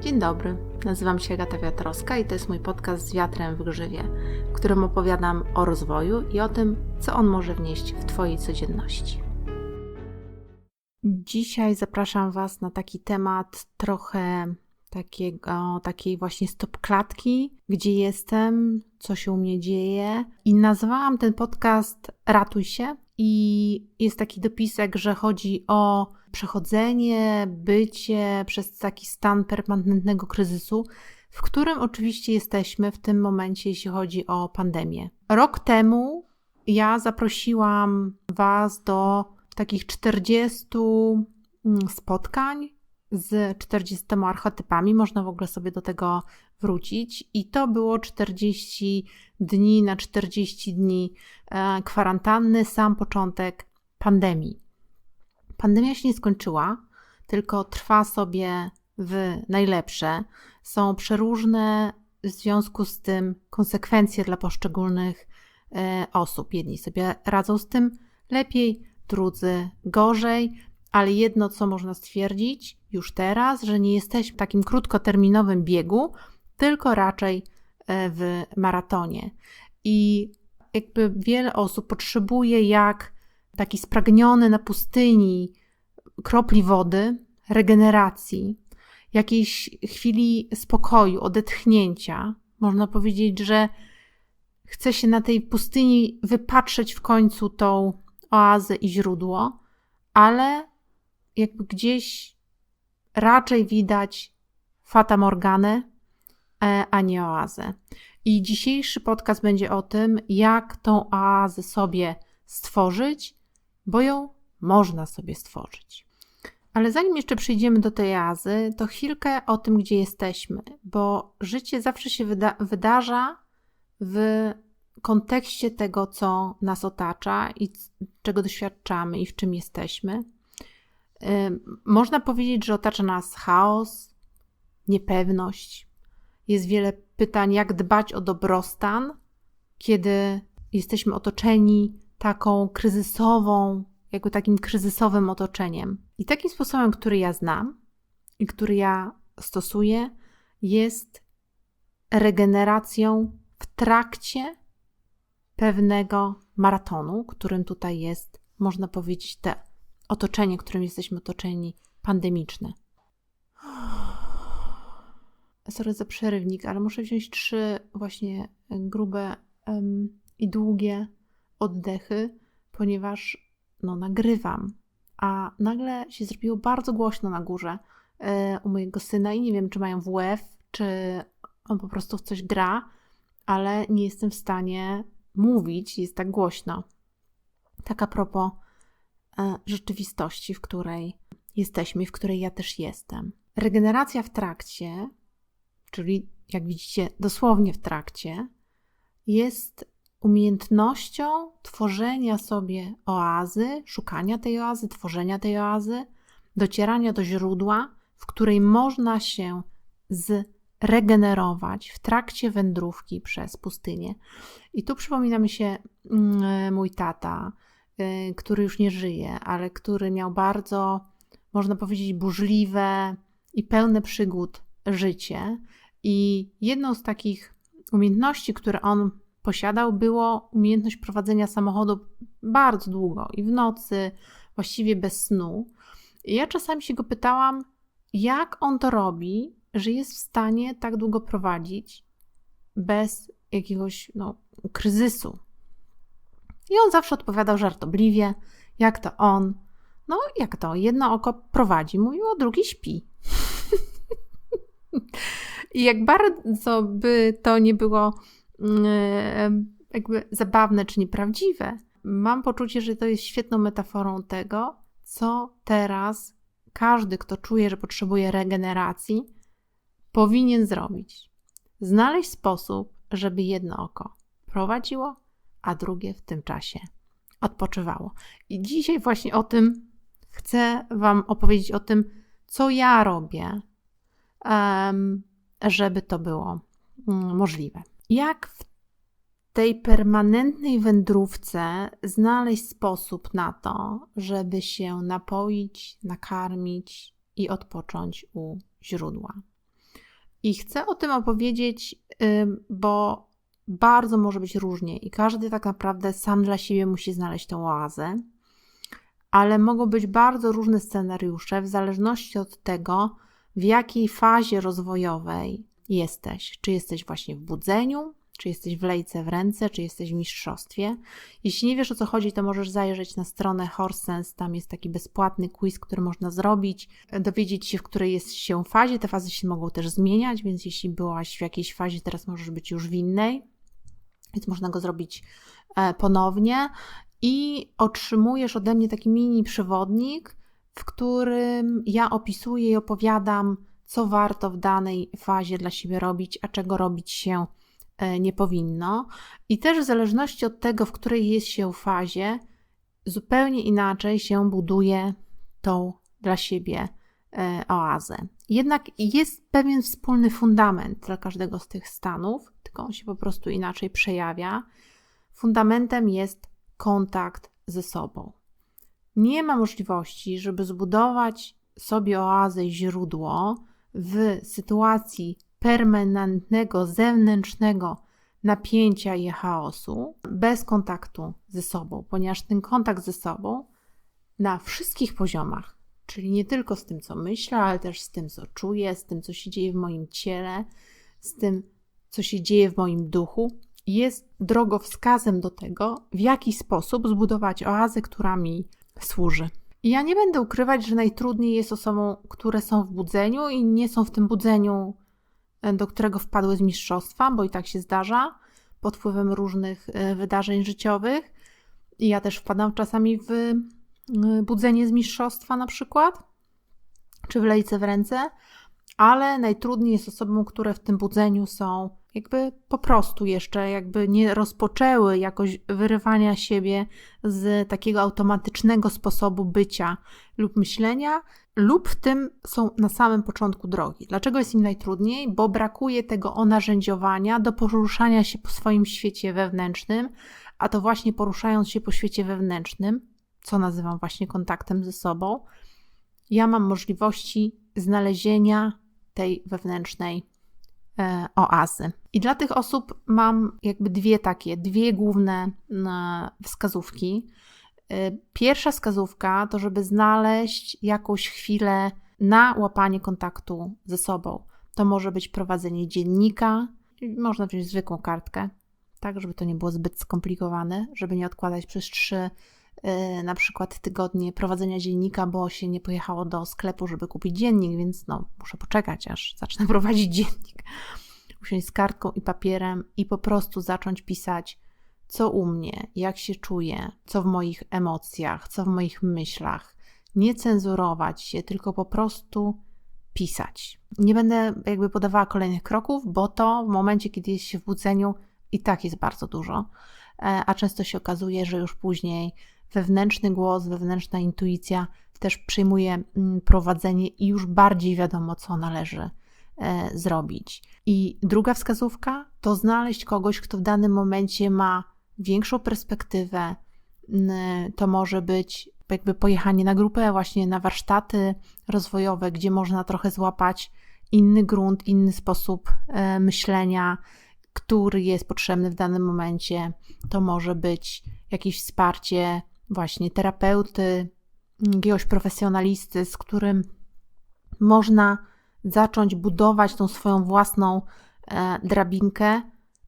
Dzień dobry, nazywam się Agata Wiatrowska i to jest mój podcast z wiatrem w grzywie, w którym opowiadam o rozwoju i o tym, co on może wnieść w Twojej codzienności. Dzisiaj zapraszam Was na taki temat trochę takiego, takiej właśnie stop klatki, gdzie jestem, co się u mnie dzieje. I nazwałam ten podcast Ratuj się. I jest taki dopisek, że chodzi o przechodzenie, bycie przez taki stan permanentnego kryzysu, w którym oczywiście jesteśmy w tym momencie, jeśli chodzi o pandemię. Rok temu ja zaprosiłam Was do takich 40 mm, spotkań z 40 archetypami. Można w ogóle sobie do tego wrócić. I to było 40 dni na 40 dni e, kwarantanny, sam początek pandemii. Pandemia się nie skończyła, tylko trwa sobie w najlepsze. Są przeróżne w związku z tym konsekwencje dla poszczególnych e, osób. Jedni sobie radzą z tym lepiej, drudzy gorzej, ale jedno, co można stwierdzić już teraz, że nie jesteśmy w takim krótkoterminowym biegu, tylko raczej e, w maratonie. I jakby wiele osób potrzebuje jak taki spragniony na pustyni kropli wody, regeneracji, jakiejś chwili spokoju, odetchnięcia. Można powiedzieć, że chce się na tej pustyni wypatrzeć w końcu tą oazę i źródło, ale jakby gdzieś raczej widać Fata Morganę, a nie oazę. I dzisiejszy podcast będzie o tym, jak tą oazę sobie stworzyć, bo ją można sobie stworzyć. Ale zanim jeszcze przejdziemy do tej oazy, to chwilkę o tym, gdzie jesteśmy, bo życie zawsze się wyda wydarza w kontekście tego, co nas otacza i czego doświadczamy i w czym jesteśmy. Można powiedzieć, że otacza nas chaos, niepewność. Jest wiele pytań, jak dbać o dobrostan, kiedy jesteśmy otoczeni taką kryzysową, jakby takim kryzysowym otoczeniem. I takim sposobem, który ja znam i który ja stosuję, jest regeneracją w trakcie pewnego maratonu, którym tutaj jest, można powiedzieć, te otoczenie, którym jesteśmy otoczeni, pandemiczne. Sorry za przerywnik, ale muszę wziąć trzy właśnie grube um, i długie oddechy, ponieważ no, nagrywam. A nagle się zrobiło bardzo głośno na górze e, u mojego syna i nie wiem, czy mają WF, czy on po prostu w coś gra, ale nie jestem w stanie mówić, jest tak głośno. Tak a propos E, rzeczywistości, w której jesteśmy, w której ja też jestem. Regeneracja w trakcie, czyli jak widzicie, dosłownie w trakcie, jest umiejętnością tworzenia sobie oazy, szukania tej oazy, tworzenia tej oazy, docierania do źródła, w której można się zregenerować w trakcie wędrówki przez pustynię. I tu przypomina mi się mm, mój tata, Y, który już nie żyje, ale który miał bardzo, można powiedzieć, burzliwe i pełne przygód życie. I jedną z takich umiejętności, które on posiadał, było umiejętność prowadzenia samochodu bardzo długo i w nocy, właściwie bez snu. I ja czasami się go pytałam, jak on to robi, że jest w stanie tak długo prowadzić bez jakiegoś no, kryzysu, i on zawsze odpowiadał żartobliwie, jak to on. No, jak to? Jedno oko prowadzi, mówił, a drugi śpi. I jak bardzo by to nie było mm, jakby zabawne czy nieprawdziwe, mam poczucie, że to jest świetną metaforą tego, co teraz każdy, kto czuje, że potrzebuje regeneracji, powinien zrobić. Znaleźć sposób, żeby jedno oko prowadziło, a drugie w tym czasie odpoczywało. I dzisiaj właśnie o tym chcę Wam opowiedzieć o tym, co ja robię, żeby to było mm, możliwe. Jak w tej permanentnej wędrówce znaleźć sposób na to, żeby się napoić, nakarmić i odpocząć u źródła. I chcę o tym opowiedzieć, bo bardzo może być różnie i każdy tak naprawdę sam dla siebie musi znaleźć tę oazę, ale mogą być bardzo różne scenariusze w zależności od tego, w jakiej fazie rozwojowej jesteś. Czy jesteś właśnie w budzeniu, czy jesteś w lejce w ręce, czy jesteś w mistrzostwie. Jeśli nie wiesz o co chodzi, to możesz zajrzeć na stronę Horsense. Tam jest taki bezpłatny quiz, który można zrobić, dowiedzieć się, w której jest się fazie. Te fazy się mogą też zmieniać, więc jeśli byłaś w jakiejś fazie, teraz możesz być już w innej. Więc można go zrobić e, ponownie i otrzymujesz ode mnie taki mini przewodnik, w którym ja opisuję i opowiadam, co warto w danej fazie dla siebie robić, a czego robić się E, nie powinno. I też w zależności od tego, w której jest się fazie, zupełnie inaczej się buduje tą dla siebie e, oazę. Jednak jest pewien wspólny fundament dla każdego z tych stanów, tylko on się po prostu inaczej przejawia. Fundamentem jest kontakt ze sobą. Nie ma możliwości, żeby zbudować sobie oazę źródło w sytuacji permanentnego zewnętrznego napięcia i chaosu bez kontaktu ze sobą, ponieważ ten kontakt ze sobą na wszystkich poziomach, czyli nie tylko z tym, co myślę, ale też z tym, co czuję, z tym, co się dzieje w moim ciele, z tym, co się dzieje w moim duchu, jest drogowskazem do tego, w jaki sposób zbudować oazę, która mi służy. I ja nie będę ukrywać, że najtrudniej jest osobom, które są w budzeniu i nie są w tym budzeniu do którego wpadły z mistrzostwa, bo i tak się zdarza, pod wpływem różnych e, wydarzeń życiowych. I ja też wpadam czasami w e, budzenie z mistrzostwa na przykład, czy w lejce w ręce, ale najtrudniej jest osobom, które w tym budzeniu są jakby po prostu jeszcze jakby nie rozpoczęły jakoś wyrywania siebie z takiego automatycznego sposobu bycia lub myślenia, lub w tym są na samym początku drogi. Dlaczego jest im najtrudniej? Bo brakuje tego onarzędziowania do poruszania się po swoim świecie wewnętrznym, a to właśnie poruszając się po świecie wewnętrznym, co nazywam właśnie kontaktem ze sobą, ja mam możliwości znalezienia tej wewnętrznej e, oazy. I dla tych osób mam jakby dwie takie, dwie główne e, wskazówki. E, pierwsza wskazówka to, żeby znaleźć jakąś chwilę na łapanie kontaktu ze sobą. To może być prowadzenie dziennika, można wziąć zwykłą kartkę, tak, żeby to nie było zbyt skomplikowane, żeby nie odkładać przez trzy yy, na przykład tygodnie prowadzenia dziennika, bo się nie pojechało do sklepu, żeby kupić dziennik, więc no, muszę poczekać, aż zacznę prowadzić dziennik. Usiąść z kartką i papierem i po prostu zacząć pisać co u mnie, jak się czuję, co w moich emocjach, co w moich myślach. Nie cenzurować się, tylko po prostu pisać. Nie będę jakby podawała kolejnych kroków, bo to w momencie, kiedy jest się w budzeniu, i tak jest bardzo dużo. E, a często się okazuje, że już później wewnętrzny głos, wewnętrzna intuicja też przyjmuje mm, prowadzenie i już bardziej wiadomo, co należy e, zrobić. I druga wskazówka to znaleźć kogoś, kto w danym momencie ma większą perspektywę. To może być jakby pojechanie na grupę, właśnie na warsztaty rozwojowe, gdzie można trochę złapać inny grunt, inny sposób e, myślenia, który jest potrzebny w danym momencie. To może być jakieś wsparcie właśnie terapeuty, jakiegoś profesjonalisty, z którym można zacząć budować tą swoją własną e, drabinkę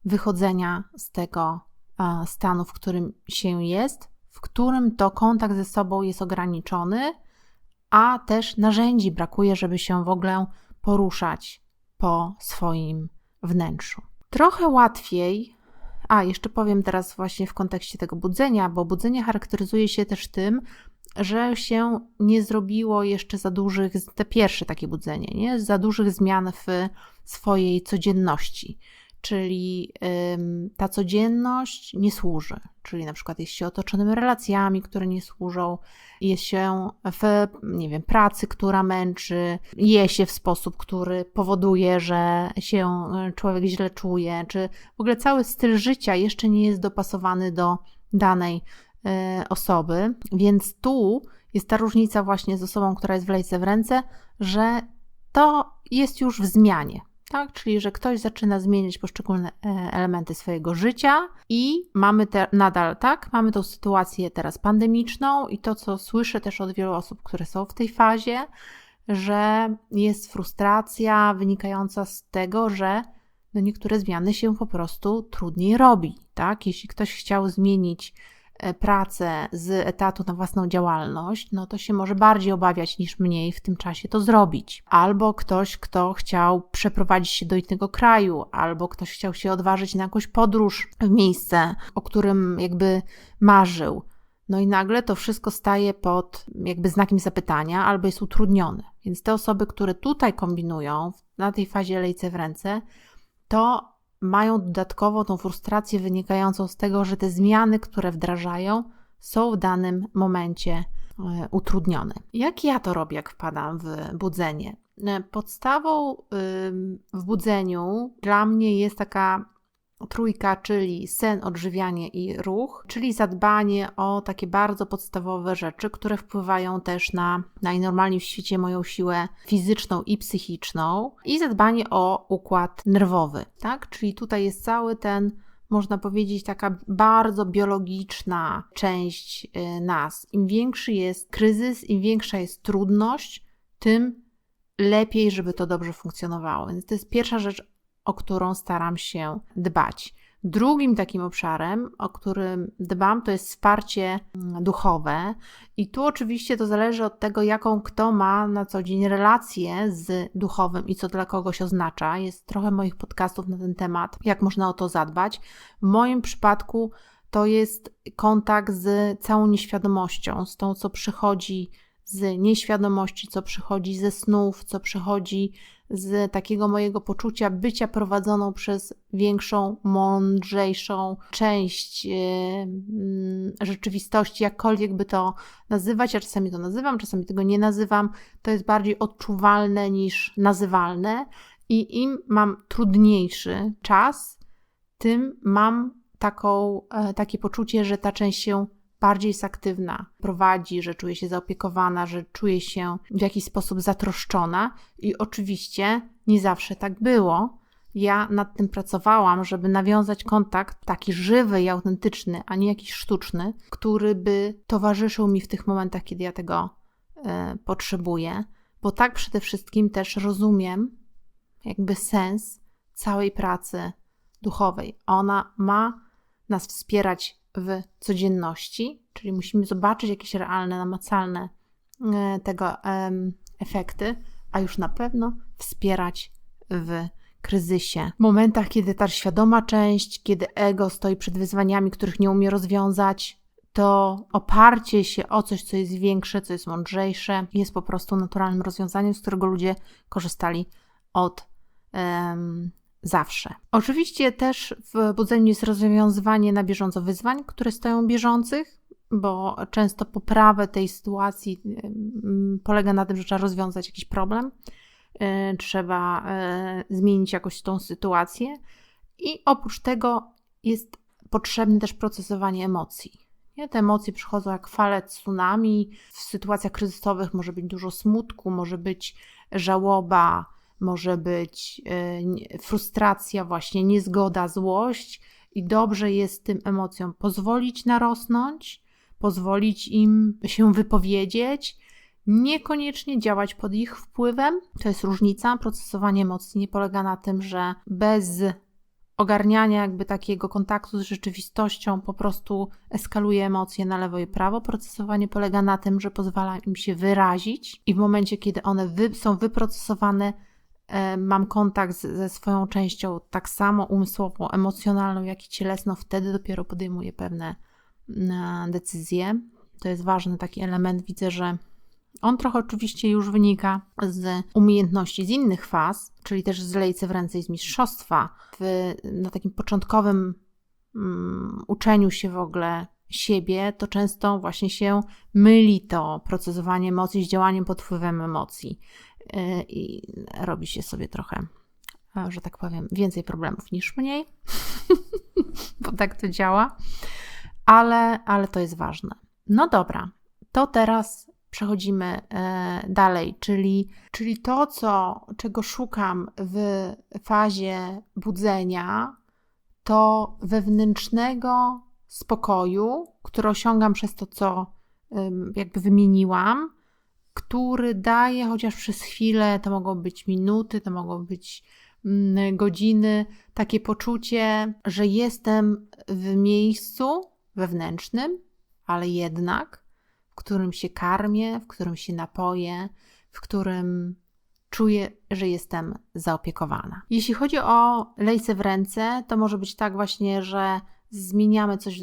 wychodzenia z tego stanu, w którym się jest, w którym to kontakt ze sobą jest ograniczony, a też narzędzi brakuje, żeby się w ogóle poruszać po swoim wnętrzu. Trochę łatwiej, a jeszcze powiem teraz właśnie w kontekście tego budzenia, bo budzenie charakteryzuje się też tym, że się nie zrobiło jeszcze za dużych, te pierwsze takie budzenie, nie? za dużych zmian w swojej codzienności czyli ta codzienność nie służy. Czyli na przykład jest się otoczonym relacjami, które nie służą, jest się w, nie wiem, pracy, która męczy, je się w sposób, który powoduje, że się e, człowiek źle czuje, czy w ogóle cały styl życia jeszcze nie jest dopasowany do danej e, osoby. Więc tu jest ta różnica właśnie z osobą, która jest w lejce w ręce, że to jest już w zmianie tak? Czyli, że ktoś zaczyna zmieniać poszczególne e, elementy swojego życia i mamy te, nadal, tak? Mamy tą sytuację teraz pandemiczną i to, co słyszę też od wielu osób, które są w tej fazie, że jest frustracja wynikająca z tego, że no niektóre zmiany się po prostu trudniej robi, tak? Jeśli ktoś chciał zmienić pracę z etatu na własną działalność, no to się może bardziej obawiać niż mniej w tym czasie to zrobić. Albo ktoś, kto chciał przeprowadzić się do innego kraju, albo ktoś chciał się odważyć na jakąś podróż w miejsce, o którym jakby marzył. No i nagle to wszystko staje pod jakby znakiem zapytania albo jest utrudnione. Więc te osoby, które tutaj kombinują na tej fazie lejce w ręce, to mają dodatkowo tą frustrację wynikającą z tego, że te zmiany, które wdrażają, są w danym momencie e, utrudnione. Jak ja to robię, jak wpadam w budzenie? E, podstawą w budzeniu dla mnie jest taka Trójka, czyli sen, odżywianie i ruch, czyli zadbanie o takie bardzo podstawowe rzeczy, które wpływają też na najnormalniej w świecie moją siłę fizyczną i psychiczną, i zadbanie o układ nerwowy, tak? Czyli tutaj jest cały ten można powiedzieć, taka bardzo biologiczna część y, nas. Im większy jest kryzys, im większa jest trudność, tym lepiej, żeby to dobrze funkcjonowało. Więc to jest pierwsza rzecz, o którą staram się dbać. Drugim takim obszarem, o którym dbam, to jest wsparcie mm, duchowe. I tu oczywiście to zależy od tego, jaką kto ma na co dzień relację z duchowym i co dla kogoś oznacza. Jest trochę moich podcastów na ten temat, jak można o to zadbać. W moim przypadku to jest kontakt z całą nieświadomością, z tą, co przychodzi z nieświadomości, co przychodzi ze snów, co przychodzi z takiego mojego poczucia bycia prowadzoną przez większą, mądrzejszą część yy, rzeczywistości, jakkolwiek by to nazywać. Ja czasami to nazywam, czasami tego nie nazywam. To jest bardziej odczuwalne niż nazywalne. I im mam trudniejszy czas, tym mam taką, e, takie poczucie, że ta część się bardziej jest aktywna, prowadzi, że czuje się zaopiekowana, że czuje się w jakiś sposób zatroszczona i oczywiście nie zawsze tak było. Ja nad tym pracowałam, żeby nawiązać kontakt taki żywy i autentyczny, a nie jakiś sztuczny, który by towarzyszył mi w tych momentach, kiedy ja tego y, potrzebuję, bo tak przede wszystkim też rozumiem jakby sens całej pracy duchowej. Ona ma nas wspierać w codzienności, czyli musimy zobaczyć jakieś realne, namacalne e, tego efekty, a już na pewno wspierać w kryzysie. W momentach, kiedy ta świadoma część, kiedy ego stoi przed wyzwaniami, których nie umie rozwiązać, to oparcie się o coś, co jest większe, co jest mądrzejsze, jest po prostu naturalnym rozwiązaniem, z którego ludzie korzystali od um, zawsze. Oczywiście też w budzeniu jest rozwiązywanie na bieżąco wyzwań, które stoją bieżących, bo często poprawę tej sytuacji polega na tym, że trzeba rozwiązać jakiś problem, e, trzeba e, zmienić jakoś tą sytuację i oprócz tego jest potrzebne też procesowanie emocji. Nie? Te emocje przychodzą jak fale tsunami. W sytuacjach kryzysowych może być dużo smutku, może być żałoba, może być e, frustracja, właśnie niezgoda, złość, i dobrze jest tym emocjom pozwolić narosnąć, pozwolić im się wypowiedzieć, niekoniecznie działać pod ich wpływem. To jest różnica. Procesowanie emocji nie polega na tym, że bez ogarniania jakby takiego kontaktu z rzeczywistością po prostu eskaluje emocje na lewo i prawo. Procesowanie polega na tym, że pozwala im się wyrazić i w momencie, kiedy one wy są wyprocesowane, mam kontakt ze swoją częścią tak samo umysłową, emocjonalną, jak i cielesną, wtedy dopiero podejmuję pewne mm, decyzje. To jest ważny taki element. Widzę, że on trochę oczywiście już wynika z umiejętności z innych faz, czyli też z lejce w ręce i z mistrzostwa. W, na takim początkowym um, uczeniu się w ogóle siebie, to często właśnie się myli to procesowanie emocji z działaniem pod wpływem emocji. Y, i robi się sobie trochę, że tak powiem, więcej problemów niż mniej, bo tak to działa, ale, ale to jest ważne. No dobra, to teraz przechodzimy e, dalej, czyli, czyli to, co, czego szukam w fazie budzenia, to wewnętrznego spokoju, który osiągam przez to, co jakby wymieniłam, który daje chociaż przez chwilę, to mogą być minuty, to mogą być mm, godziny, takie poczucie, że jestem w miejscu wewnętrznym, ale jednak, w którym się karmię, w którym się napoję, w którym czuję, że jestem zaopiekowana. Jeśli chodzi o lejce w ręce, to może być tak właśnie, że zmieniamy coś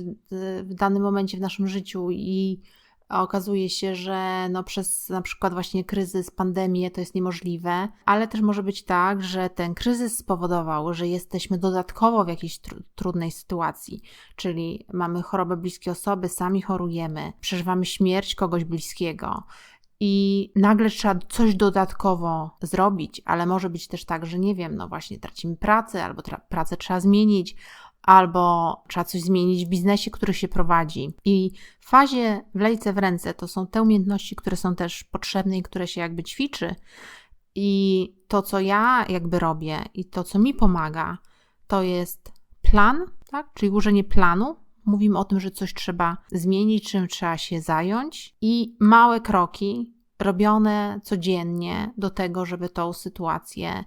w danym momencie w naszym życiu i okazuje się, że no przez na przykład właśnie kryzys, pandemię to jest niemożliwe, ale też może być tak, że ten kryzys spowodował, że jesteśmy dodatkowo w jakiejś tr trudnej sytuacji, czyli mamy chorobę bliskiej osoby, sami chorujemy, przeżywamy śmierć kogoś bliskiego. I nagle trzeba coś dodatkowo zrobić, ale może być też tak, że nie wiem, no właśnie tracimy pracę, albo pracę trzeba zmienić, albo trzeba coś zmienić w biznesie, który się prowadzi. I w fazie wlejce w ręce to są te umiejętności, które są też potrzebne i które się jakby ćwiczy. I to, co ja jakby robię i to, co mi pomaga, to jest plan, tak? czyli ułożenie planu. Mówimy o tym, że coś trzeba zmienić, czym trzeba się zająć, i małe kroki robione codziennie do tego, żeby tą sytuację,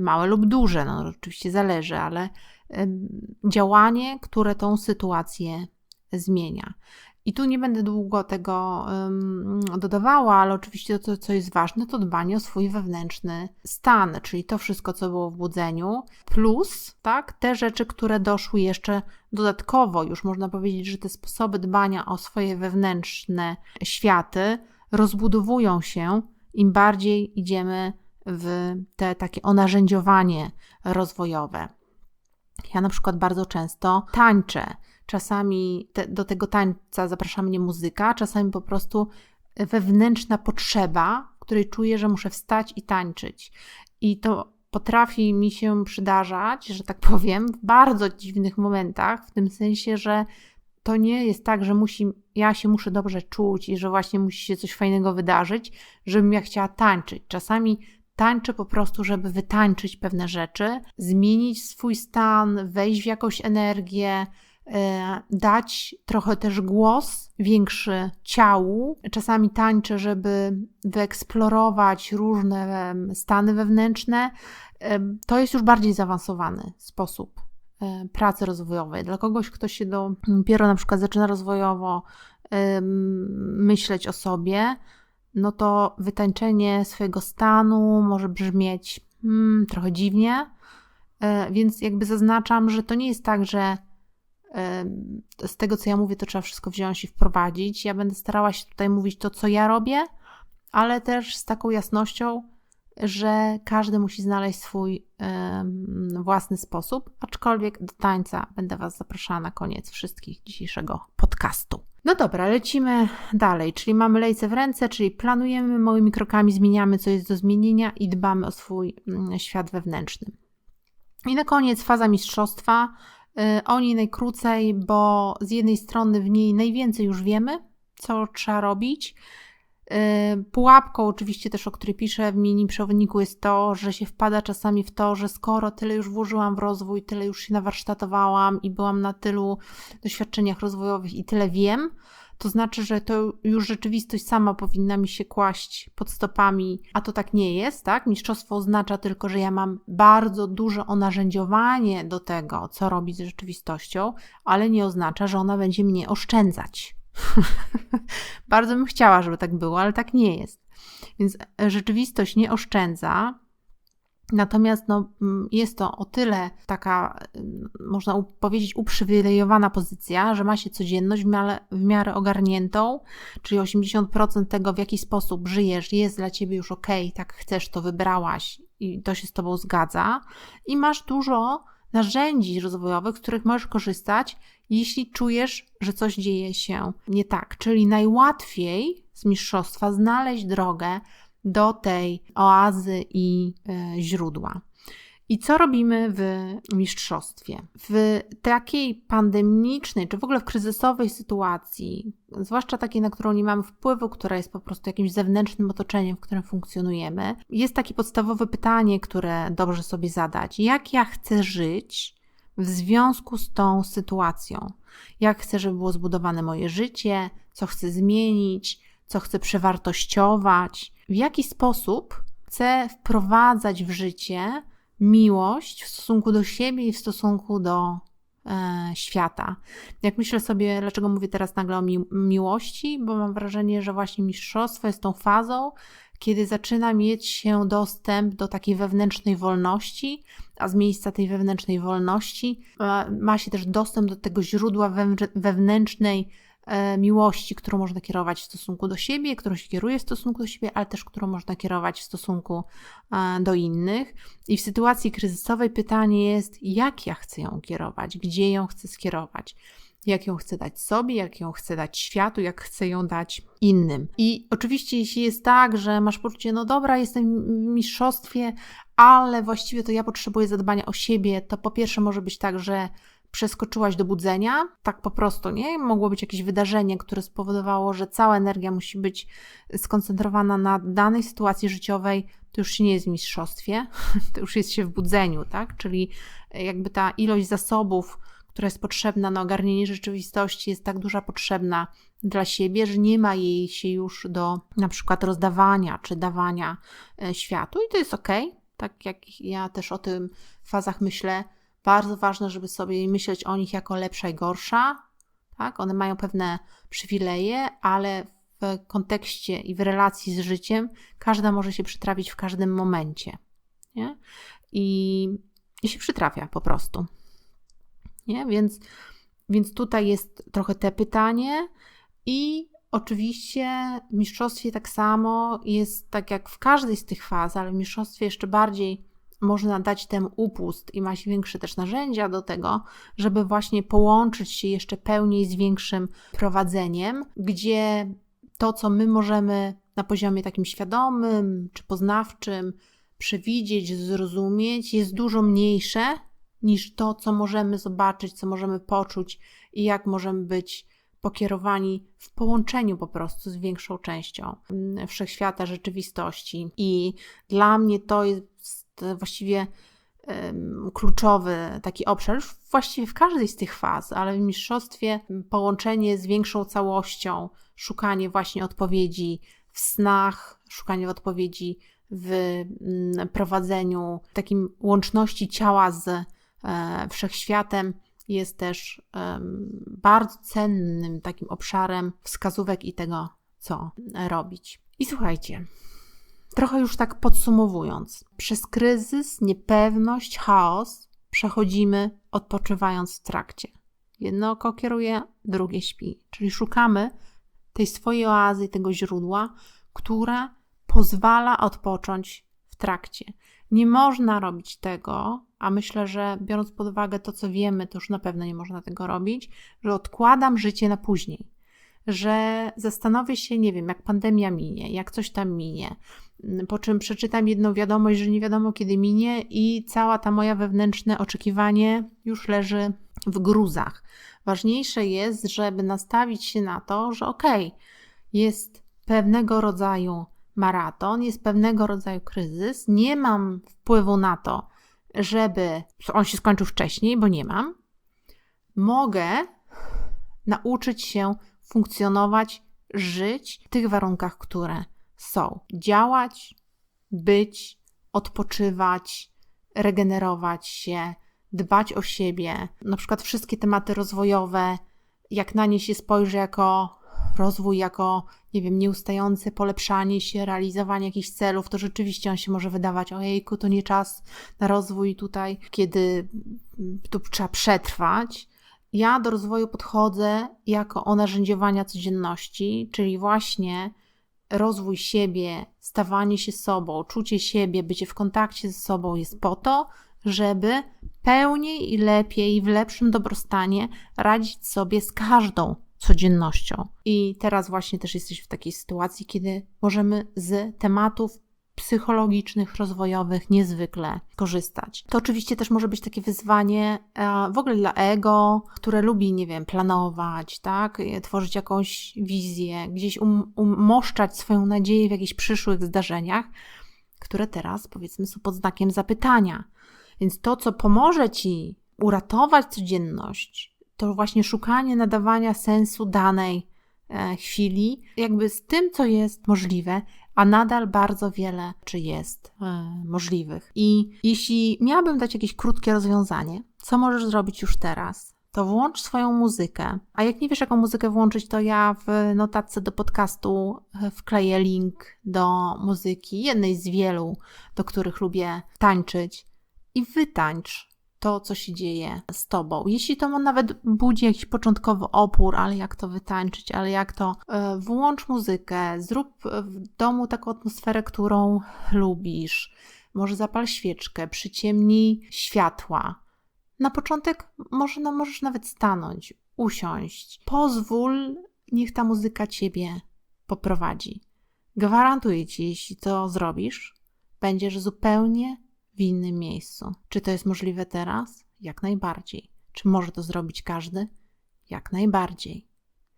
małe lub duże, no oczywiście zależy, ale działanie, które tą sytuację zmienia. I tu nie będę długo tego um, dodawała, ale oczywiście to, co jest ważne, to dbanie o swój wewnętrzny stan, czyli to wszystko, co było w budzeniu, plus tak, te rzeczy, które doszły jeszcze dodatkowo. Już można powiedzieć, że te sposoby dbania o swoje wewnętrzne światy rozbudowują się, im bardziej idziemy w te takie onarzędziowanie rozwojowe. Ja na przykład bardzo często tańczę. Czasami te, do tego tańca zaprasza mnie muzyka, czasami po prostu wewnętrzna potrzeba, której czuję, że muszę wstać i tańczyć. I to potrafi mi się przydarzać, że tak powiem, w bardzo dziwnych momentach, w tym sensie, że to nie jest tak, że musi, ja się muszę dobrze czuć i że właśnie musi się coś fajnego wydarzyć, żebym ja chciała tańczyć. Czasami tańczę po prostu, żeby wytańczyć pewne rzeczy, zmienić swój stan, wejść w jakąś energię, e, dać trochę też głos większy ciału. Czasami tańczę, żeby wyeksplorować różne stany wewnętrzne. To jest już bardziej zaawansowany sposób e, pracy rozwojowej. Dla kogoś, kto się dopiero na przykład zaczyna rozwojowo myśleć o sobie, no to wytańczenie swojego stanu może brzmieć hmm, trochę dziwnie, e, więc jakby zaznaczam, że to nie jest tak, że e, z tego, co ja mówię, to trzeba wszystko wziąć i wprowadzić. Ja będę starała się tutaj mówić to, co ja robię, ale też z taką jasnością, że każdy musi znaleźć swój własny sposób, aczkolwiek do tańca będę Was zapraszała na koniec wszystkich dzisiejszego podcastu. No dobra, lecimy dalej, czyli mamy lejce w ręce, czyli planujemy małymi krokami, zmieniamy co jest do zmienienia i dbamy o swój mm, świat wewnętrzny. I na koniec faza mistrzostwa. Y, o niej najkrócej, bo z jednej strony w niej najwięcej już wiemy, co trzeba robić, pułapką, oczywiście też, o której piszę w mini przewodniku, jest to, że się wpada czasami w to, że skoro tyle już włożyłam w rozwój, tyle już się nawarsztatowałam i byłam na tylu doświadczeniach rozwojowych i tyle wiem, to znaczy, że to już rzeczywistość sama powinna mi się kłaść pod stopami, a to tak nie jest, tak? Mistrzostwo oznacza tylko, że ja mam bardzo duże onarzędziowanie do tego, co robić z rzeczywistością, ale nie oznacza, że ona będzie mnie oszczędzać. Bardzo bym chciała, żeby tak było, ale tak nie jest. Więc e, rzeczywistość nie oszczędza. Natomiast no, mm, jest to o tyle taka, mm, można powiedzieć, uprzywilejowana pozycja, że ma się codzienność w miarę, w miarę ogarniętą, czyli 80% tego, w jaki sposób żyjesz, jest dla ciebie już ok, tak chcesz, to wybrałaś i to się z tobą zgadza, i masz dużo narzędzi rozwojowych, z których możesz korzystać, jeśli czujesz, że coś dzieje się nie tak. Czyli najłatwiej z mistrzostwa znaleźć drogę do tej oazy i e, źródła. I co robimy w mistrzostwie? W takiej pandemicznej, czy w ogóle w kryzysowej sytuacji, zwłaszcza takiej, na którą nie mamy wpływu, która jest po prostu jakimś zewnętrznym otoczeniem, w którym funkcjonujemy, jest takie podstawowe pytanie, które dobrze sobie zadać: jak ja chcę żyć w związku z tą sytuacją? Jak chcę, żeby było zbudowane moje życie? Co chcę zmienić? Co chcę przewartościować? W jaki sposób chcę wprowadzać w życie miłość w stosunku do siebie i w stosunku do e, świata. Jak myślę sobie, dlaczego mówię teraz nagle o mi miłości, bo mam wrażenie, że właśnie mistrzostwo jest tą fazą, kiedy zaczyna mieć się dostęp do takiej wewnętrznej wolności, a z miejsca tej wewnętrznej wolności e, ma się też dostęp do tego źródła wewnętrznej miłości, którą można kierować w stosunku do siebie, którą się kieruje w stosunku do siebie, ale też którą można kierować w stosunku e, do innych. I w sytuacji kryzysowej pytanie jest, jak ja chcę ją kierować, gdzie ją chcę skierować jak ją chcę dać sobie, jak ją chcę dać światu, jak chcę ją dać innym. I oczywiście, jeśli jest tak, że masz poczucie, no dobra, jestem w mistrzostwie, ale właściwie to ja potrzebuję zadbania o siebie, to po pierwsze może być tak, że przeskoczyłaś do budzenia, tak po prostu, nie? Mogło być jakieś wydarzenie, które spowodowało, że cała energia musi być skoncentrowana na danej sytuacji życiowej, to już się nie jest w mistrzostwie, to już jest się w budzeniu, tak? Czyli jakby ta ilość zasobów, która jest potrzebna na ogarnienie rzeczywistości, jest tak duża potrzebna dla siebie, że nie ma jej się już do na przykład rozdawania czy dawania e, światu i to jest ok. Tak jak ja też o tym fazach myślę, bardzo ważne, żeby sobie myśleć o nich jako lepsza i gorsza. Tak? One mają pewne przywileje, ale w kontekście i w relacji z życiem każda może się przytrafić w każdym momencie. Nie? I, i się przytrafia po prostu. Nie? Więc, więc tutaj jest trochę te pytanie i oczywiście w mistrzostwie tak samo jest tak jak w każdej z tych faz, ale w mistrzostwie jeszcze bardziej można dać temu upust i ma się większe też narzędzia do tego, żeby właśnie połączyć się jeszcze pełniej z większym prowadzeniem, gdzie to, co my możemy na poziomie takim świadomym czy poznawczym przewidzieć, zrozumieć, jest dużo mniejsze niż to, co możemy zobaczyć, co możemy poczuć i jak możemy być pokierowani w połączeniu po prostu z większą częścią mm, wszechświata rzeczywistości. I dla mnie to jest właściwie kluczowy taki obszar, już właściwie w każdej z tych faz, ale w mistrzostwie połączenie z większą całością, szukanie właśnie odpowiedzi w snach, szukanie odpowiedzi w prowadzeniu, takim łączności ciała z e, wszechświatem jest też bardzo cennym takim obszarem wskazówek i tego, co robić. I słuchajcie, Trochę już tak podsumowując, przez kryzys, niepewność, chaos przechodzimy odpoczywając w trakcie. Jedno oko kieruje, drugie śpi, czyli szukamy tej swojej oazy, tego źródła, które pozwala odpocząć w trakcie. Nie można robić tego, a myślę, że biorąc pod uwagę to, co wiemy, to już na pewno nie można tego robić, że odkładam życie na później że zastanowię się, nie wiem, jak pandemia minie, jak coś tam minie, po czym przeczytam jedną wiadomość, że nie wiadomo kiedy minie, i cała ta moja wewnętrzne oczekiwanie już leży w gruzach. Ważniejsze jest, żeby nastawić się na to, że okej, okay, jest pewnego rodzaju maraton, jest pewnego rodzaju kryzys, nie mam wpływu na to, żeby on się skończył wcześniej, bo nie mam. Mogę nauczyć się funkcjonować, żyć w tych warunkach, które są. Działać, być, odpoczywać, regenerować się, dbać o siebie. Na przykład wszystkie tematy rozwojowe, jak na nie się spojrzy jako rozwój, jako, nie wiem, nieustające polepszanie się, realizowanie jakichś celów, to rzeczywiście on się może wydawać, ojejku, to nie czas na rozwój tutaj, kiedy tu trzeba przetrwać. Ja do rozwoju podchodzę jako o narzędziowania codzienności, czyli właśnie rozwój siebie, stawanie się sobą, czucie siebie, bycie w kontakcie ze sobą jest po to, żeby pełniej i lepiej i w lepszym dobrostanie radzić sobie z każdą codziennością. I teraz właśnie też jesteś w takiej sytuacji, kiedy możemy z tematów psychologicznych, rozwojowych niezwykle korzystać. To oczywiście też może być takie wyzwanie e, w ogóle dla ego, które lubi, nie wiem, planować, tak, tworzyć jakąś wizję, gdzieś um, umoszczać swoją nadzieję w jakichś przyszłych zdarzeniach, które teraz powiedzmy są pod znakiem zapytania. Więc to, co pomoże ci uratować codzienność, to właśnie szukanie nadawania sensu danej e, chwili, jakby z tym, co jest możliwe, a nadal bardzo wiele czy jest e, możliwych. I jeśli miałabym dać jakieś krótkie rozwiązanie, co możesz zrobić już teraz? To włącz swoją muzykę. A jak nie wiesz, jaką muzykę włączyć, to ja w notatce do podcastu e, wkleję link do muzyki, jednej z wielu, do których lubię tańczyć. I wytańcz to, co się dzieje z tobą. Jeśli to nawet budzi jakiś początkowy opór, ale jak to wytańczyć, ale jak to e, włącz muzykę, zrób w domu taką atmosferę, którą lubisz. Może zapal świeczkę, przyciemnij światła. Na początek może, no, możesz nawet stanąć, usiąść. Pozwól, niech ta muzyka ciebie poprowadzi. Gwarantuję ci, jeśli to zrobisz, będziesz zupełnie w innym miejscu. Czy to jest możliwe teraz? Jak najbardziej. Czy może to zrobić każdy? Jak najbardziej.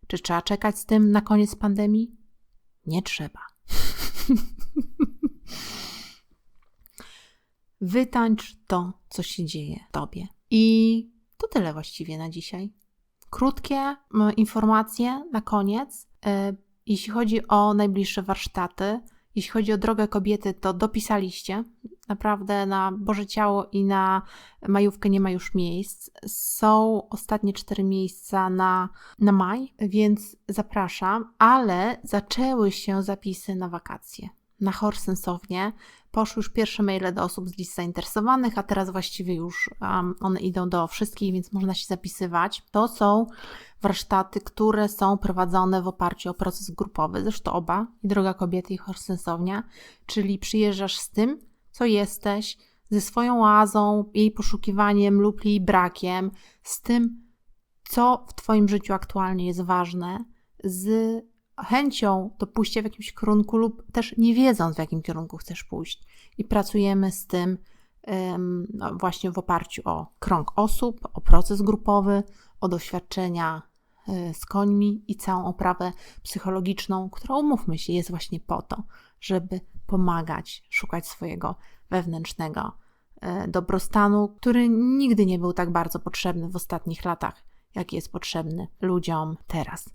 Czy trzeba czekać z tym na koniec pandemii? Nie trzeba. Wytańcz to, co się dzieje tobie. I to tyle właściwie na dzisiaj. Krótkie informacje na koniec. E, jeśli chodzi o najbliższe warsztaty, jeśli chodzi o drogę kobiety, to dopisaliście. Naprawdę na Boże Ciało i na majówkę nie ma już miejsc. Są ostatnie cztery miejsca na, na maj, więc zapraszam, ale zaczęły się zapisy na wakacje. Na Horsensownie poszły już pierwsze maile do osób z list zainteresowanych, a teraz właściwie już um, one idą do wszystkich, więc można się zapisywać. To są warsztaty, które są prowadzone w oparciu o proces grupowy, zresztą oba, i Droga Kobiety i Horsensownia, czyli przyjeżdżasz z tym, co jesteś, ze swoją oazą, jej poszukiwaniem lub jej brakiem, z tym, co w Twoim życiu aktualnie jest ważne, z chęcią do pójścia w jakimś kierunku lub też nie wiedząc, w jakim kierunku chcesz pójść. I pracujemy z tym um, właśnie w oparciu o krąg osób, o proces grupowy, o doświadczenia y, z końmi i całą oprawę psychologiczną, która umówmy się, jest właśnie po to, żeby pomagać, szukać swojego wewnętrznego y, dobrostanu, który nigdy nie był tak bardzo potrzebny w ostatnich latach, jak jest potrzebny ludziom teraz.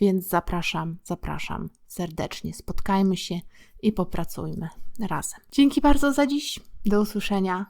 Więc zapraszam, zapraszam serdecznie. Spotkajmy się i popracujmy razem. Dzięki bardzo za dziś. Do usłyszenia